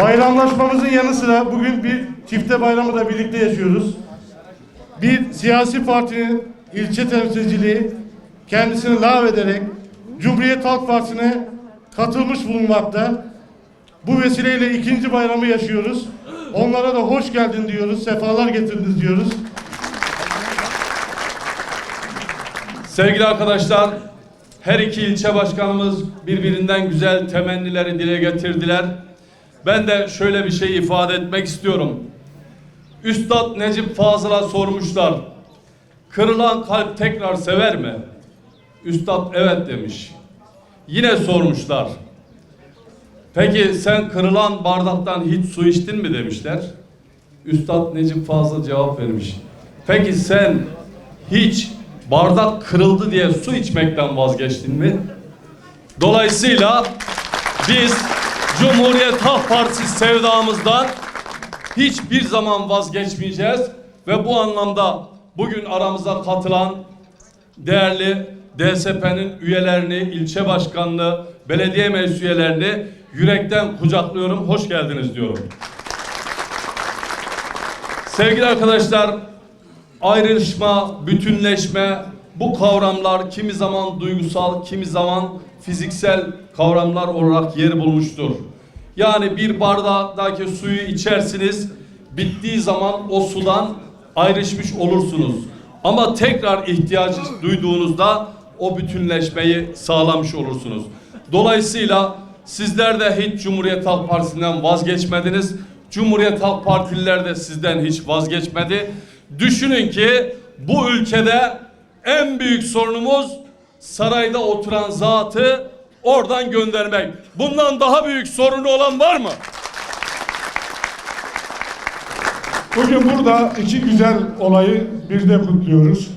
Bayramlaşmamızın yanı sıra bugün bir çifte bayramı da birlikte yaşıyoruz. Bir siyasi partinin ilçe temsilciliği kendisini lağvederek Cumhuriyet Halk Partisi'ne katılmış bulunmakta. Bu vesileyle ikinci bayramı yaşıyoruz. Onlara da hoş geldin diyoruz, sefalar getirdiniz diyoruz. Sevgili arkadaşlar, her iki ilçe başkanımız birbirinden güzel temennileri dile getirdiler. Ben de şöyle bir şey ifade etmek istiyorum. Üstad Necip Fazıl'a sormuşlar. Kırılan kalp tekrar sever mi? Üstad evet demiş. Yine sormuşlar. Peki sen kırılan bardaktan hiç su içtin mi demişler. Üstad Necip Fazıl cevap vermiş. Peki sen hiç bardak kırıldı diye su içmekten vazgeçtin mi? Dolayısıyla biz Cumhuriyet Halk Partisi sevdamızdan hiçbir zaman vazgeçmeyeceğiz ve bu anlamda bugün aramıza katılan değerli DSP'nin üyelerini, ilçe başkanlığı, belediye meclis üyelerini yürekten kucaklıyorum. Hoş geldiniz diyorum. Sevgili arkadaşlar, ayrışma, bütünleşme bu kavramlar kimi zaman duygusal, kimi zaman fiziksel kavramlar olarak yer bulmuştur. Yani bir bardaktaki suyu içersiniz, bittiği zaman o sudan ayrışmış olursunuz. Ama tekrar ihtiyaç duyduğunuzda o bütünleşmeyi sağlamış olursunuz. Dolayısıyla sizler de hiç Cumhuriyet Halk Partisi'nden vazgeçmediniz. Cumhuriyet Halk Partililer de sizden hiç vazgeçmedi. Düşünün ki bu ülkede en büyük sorunumuz sarayda oturan zatı oradan göndermek. Bundan daha büyük sorunu olan var mı? Bugün burada iki güzel olayı birde kutluyoruz.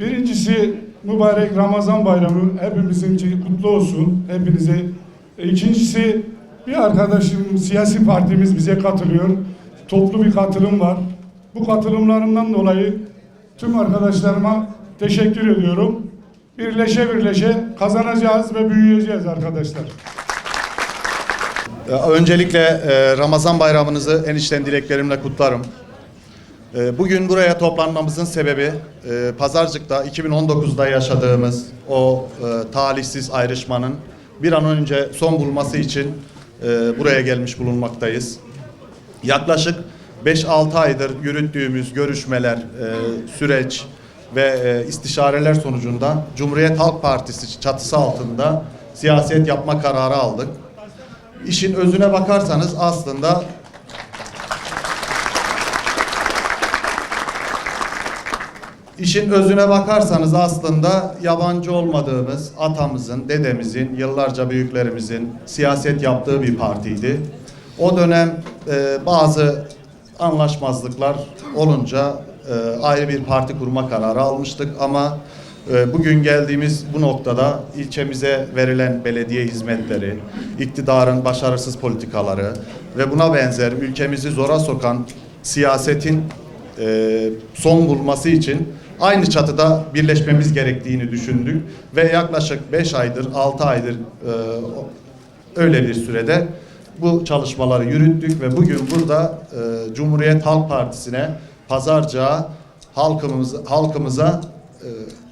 Birincisi mübarek Ramazan bayramı hepimizin kutlu olsun hepinize. İkincisi bir arkadaşım siyasi partimiz bize katılıyor. Toplu bir katılım var. Bu katılımlarından dolayı tüm arkadaşlarıma teşekkür ediyorum. Birleşe birleşe kazanacağız ve büyüyeceğiz arkadaşlar. Ee, Öncelikle e, Ramazan bayramınızı en içten dileklerimle kutlarım. E, Bugün buraya toplanmamızın sebebi e, Pazarcık'ta 2019'da yaşadığımız o e, talihsiz ayrışmanın bir an önce son bulması için buraya gelmiş bulunmaktayız. Yaklaşık 5-6 aydır yürüttüğümüz görüşmeler, e, süreç ve e, istişareler sonucunda Cumhuriyet Halk Partisi çatısı altında siyaset yapma kararı aldık. İşin özüne bakarsanız aslında İşin özüne bakarsanız aslında yabancı olmadığımız atamızın, dedemizin, yıllarca büyüklerimizin siyaset yaptığı bir partiydi. O dönem e, bazı anlaşmazlıklar olunca e, ayrı bir parti kurma kararı almıştık ama e, bugün geldiğimiz bu noktada ilçemize verilen belediye hizmetleri, iktidarın başarısız politikaları ve buna benzer ülkemizi zora sokan siyasetin e, son bulması için aynı çatıda birleşmemiz gerektiğini düşündük ve yaklaşık 5 aydır 6 aydır e, öyle bir sürede bu çalışmaları yürüttük ve bugün burada e, Cumhuriyet Halk Partisi'ne pazarca halkımız halkımıza e,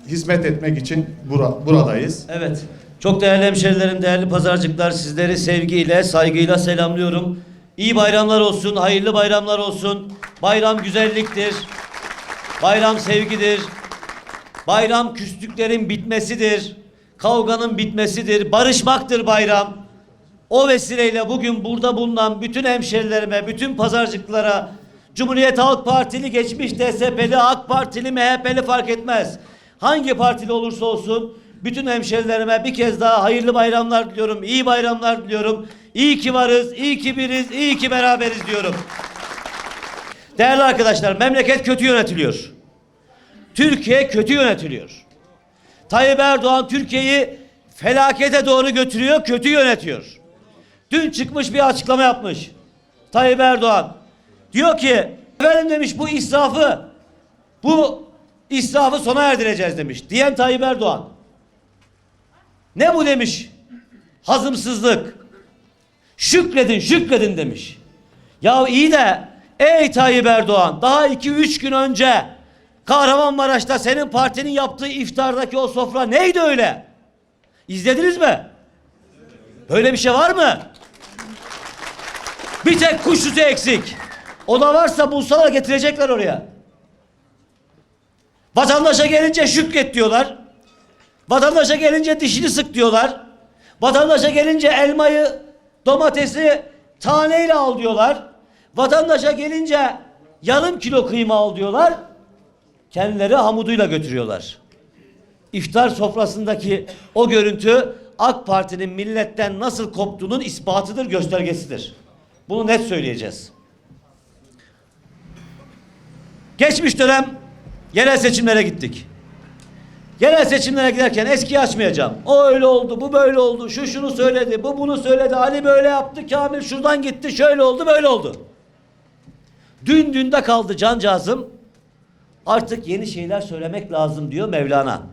hizmet etmek için bura, buradayız. Evet. Çok değerli hemşerilerim, değerli pazarcıklar sizleri sevgiyle, saygıyla selamlıyorum. İyi bayramlar olsun, hayırlı bayramlar olsun. Bayram güzelliktir. Bayram sevgidir. Bayram küslüklerin bitmesidir. Kavganın bitmesidir. Barışmaktır bayram. O vesileyle bugün burada bulunan bütün hemşerilerime, bütün pazarcıklara Cumhuriyet Halk Partili geçmiş DSP'li, AK Partili, MHP'li fark etmez. Hangi partili olursa olsun bütün hemşerilerime bir kez daha hayırlı bayramlar diliyorum, iyi bayramlar diliyorum. İyi ki varız, iyi ki biriz, iyi ki beraberiz diyorum. Değerli arkadaşlar, memleket kötü yönetiliyor. Türkiye kötü yönetiliyor. Tayyip Erdoğan Türkiye'yi felakete doğru götürüyor, kötü yönetiyor. Dün çıkmış bir açıklama yapmış. Tayyip Erdoğan diyor ki efendim demiş bu israfı bu israfı sona erdireceğiz demiş. Diyen Tayyip Erdoğan. Ne bu demiş? Hazımsızlık. Şükredin, şükredin demiş. Ya iyi de ey Tayyip Erdoğan daha 2-3 gün önce Kahramanmaraş'ta senin partinin yaptığı iftardaki o sofra neydi öyle? İzlediniz mi? Böyle bir şey var mı? Bir tek kuş sütü eksik. O da varsa bulsalar getirecekler oraya. Vatandaşa gelince şükret diyorlar. Vatandaşa gelince dişini sık diyorlar. Vatandaşa gelince elmayı, domatesi taneyle al diyorlar. Vatandaşa gelince yarım kilo kıyma al diyorlar. Kendileri hamuduyla götürüyorlar. İftar sofrasındaki o görüntü AK Parti'nin milletten nasıl koptuğunun ispatıdır, göstergesidir. Bunu net söyleyeceğiz. Geçmiş dönem yerel seçimlere gittik. Yerel seçimlere giderken eskiyi açmayacağım. O öyle oldu, bu böyle oldu, şu şunu söyledi, bu bunu söyledi, Ali böyle yaptı, Kamil şuradan gitti, şöyle oldu, böyle oldu. Dün dünde kaldı cancağızım. Artık yeni şeyler söylemek lazım diyor Mevlana.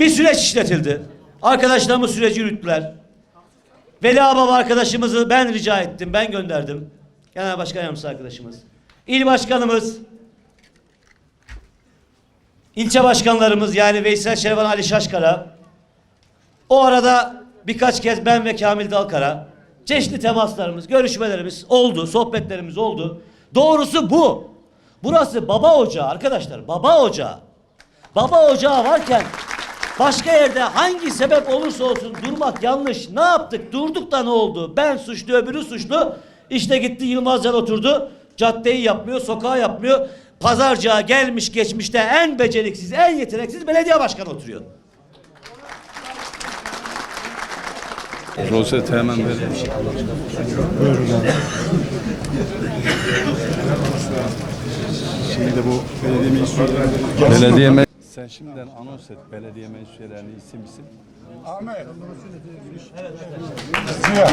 Bir süreç işletildi. Arkadaşlarımız süreci yürüttüler. Veli Ababa arkadaşımızı ben rica ettim, ben gönderdim. Genel Başkan Yardımcısı arkadaşımız. İl Başkanımız, ilçe başkanlarımız yani Veysel Şervan Ali Şaşkara. O arada birkaç kez ben ve Kamil Dalkara çeşitli temaslarımız, görüşmelerimiz oldu, sohbetlerimiz oldu. Doğrusu bu. Burası baba ocağı arkadaşlar, baba ocağı. Baba ocağı varken başka yerde hangi sebep olursa olsun durmak yanlış. Ne yaptık? Durduk da ne oldu? Ben suçlu, öbürü suçlu. İşte gitti Yılmazcan oturdu. Caddeyi yapmıyor, sokağı yapmıyor. Pazarcığa gelmiş geçmişte en beceriksiz, en yeteneksiz belediye başkanı oturuyor. Rozet hemen verin. Şimdi bu belediye meclisleri Belediye Sen şimdiden anons et belediye meclislerinin isim isim. Ahmet. Siyah.